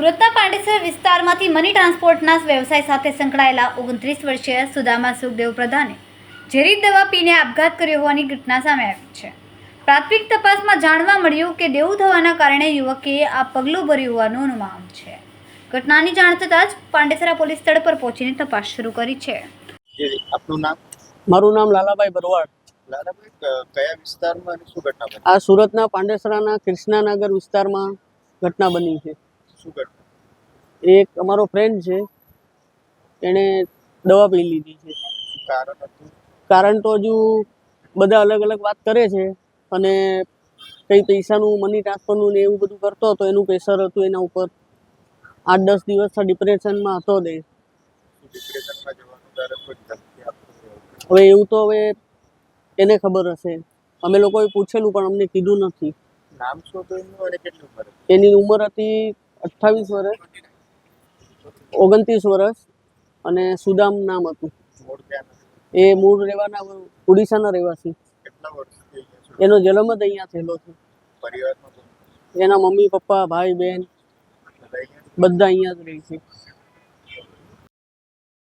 સુરતના પાંડેસર વિસ્તારમાંથી મની ટ્રાન્સપોર્ટના વ્યવસાય સાથે સંકળાયેલા ઓગણત્રીસ વર્ષીય સુદામા સુખદેવ પ્રધાને ઝેરી દવા પીને આપઘાત કર્યો હોવાની ઘટના સામે આવી છે. પ્રાથમિક તપાસમાં જાણવા મળ્યું કે દેવું થવાના કારણે યુવકે આ પગલું ભર્યું હોવાનું અનુમાન છે. ઘટનાની જાણ થતાં જ પાંડેસરા પોલીસ સ્થળ પર પહોંચીને તપાસ શરૂ કરી છે. આપનું નામ? મારું નામ લાલાભાઈ ભરવાડ લાલાભાઈ કયા વિસ્તારમાં શું ઘટના બની? આ સુરતના પાંડેસરાના કૃષ્ણાનગર વિસ્તારમાં ઘટના બની છે. શું ઘટના એક અમારો ફ્રેન્ડ છે એણે દવા પી લીધી છે. કારણ હતું? કારણ તો હજુ બધા અલગ અલગ વાત કરે છે અને કંઈ પૈસાનું મની ટ્રાન્સફરનું ને એવું બધું કરતો હતો એનું પ્રેશર હતું એના ઉપર. આઠ દસ દિવસ ડિપ્રેશનમાં હતો કંઈ? હવે એવું તો હવે એને ખબર હશે. અમે લોકોએ પૂછેલું પણ અમને કીધું નથી. નામ શું એની ઉંમર હતી અઠ્ઠાવીસ વર્ષ ઓગણત્રીસ વર્ષ અને સુદામ નામ હતું. એ મૂળ રહેવાના ઓડિશાના રહેવાસી. એનો જન્મ જ અહીંયા થયેલો છે. એના મમ્મી પપ્પા ભાઈ બહેન બધા અહીંયા જ રહે છે.